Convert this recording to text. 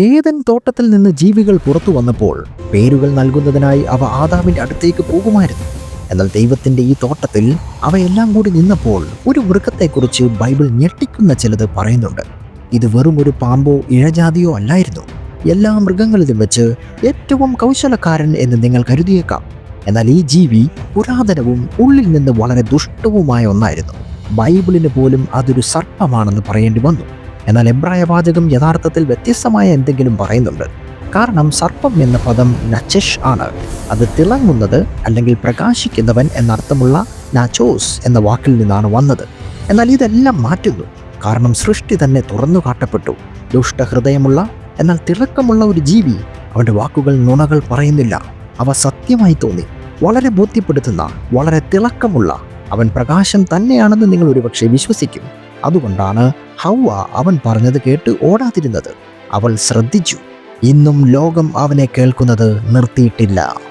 ഏതൻ തോട്ടത്തിൽ നിന്ന് ജീവികൾ പുറത്തു വന്നപ്പോൾ പേരുകൾ നൽകുന്നതിനായി അവ ആദാമിന്റെ അടുത്തേക്ക് പോകുമായിരുന്നു. എന്നാൽ ദൈവത്തിന്റെ ഈ തോട്ടത്തിൽ അവയെല്ലാം കൂടി നിന്നപ്പോൾ ഒരു മൃഗത്തെക്കുറിച്ച് ബൈബിൾ ഞെട്ടിക്കുന്ന ചിലത് പറയുന്നുണ്ട്. ഇത് വെറും ഒരു പാമ്പോ ഇഴജാതിയോ അല്ലായിരുന്നു. എല്ലാ മൃഗങ്ങളിലും വെച്ച് ഏറ്റവും കൗശലക്കാരൻ എന്ന് നിങ്ങൾ കരുതിയേക്കാം. എന്നാൽ ഈ ജീവി പുരാതനവും ഉള്ളിൽ നിന്ന് വളരെ ദുഷ്ടവുമായ ഒന്നായിരുന്നു. ബൈബിളിന് പോലും അതൊരു സർപ്പമാണെന്ന് പറയേണ്ടി വന്നു. എന്നാൽ എബ്രായ വാചകം യഥാർത്ഥത്തിൽ വ്യത്യസ്തമായ എന്തെങ്കിലും പറയുന്നുണ്ട്. കാരണം സർപ്പം എന്ന പദം നച്ചഷ് ആണ്. അത് തിളങ്ങുന്നത് അല്ലെങ്കിൽ പ്രകാശിക്കുന്നവൻ എന്നർത്ഥമുള്ള നാച്ചോസ് എന്ന വാക്കിൽ നിന്നാണ് വന്നത്. എന്നാൽ ഇതെല്ലാം മാറ്റുന്നു. കാരണം സൃഷ്ടി തന്നെ തുറന്നു കാട്ടപ്പെട്ടു. ദുഷ്ടഹൃദയമുള്ള എന്നാൽ തിളക്കമുള്ള ഒരു ജീവി അവന്റെ വാക്കുകൾ നുണകൾ പറയുന്നില്ല. അവ സത്യമായി തോന്നി. വളരെ ബോധ്യപ്പെടുത്തുന്ന വളരെ തിളക്കമുള്ള അവൻ പ്രകാശം തന്നെയാണെന്ന് നിങ്ങൾ ഒരുപക്ഷെ വിശ്വസിക്കും. അതുകൊണ്ടാണ് ഹൗവ അവൻ പറഞ്ഞത് കേട്ട് ഓടാതിരുന്നത്. അവൾ ശ്രദ്ധിച്ചു. ഇന്നും ലോകം അവനെ കേൾക്കുന്നത് നിർത്തിയിട്ടില്ല.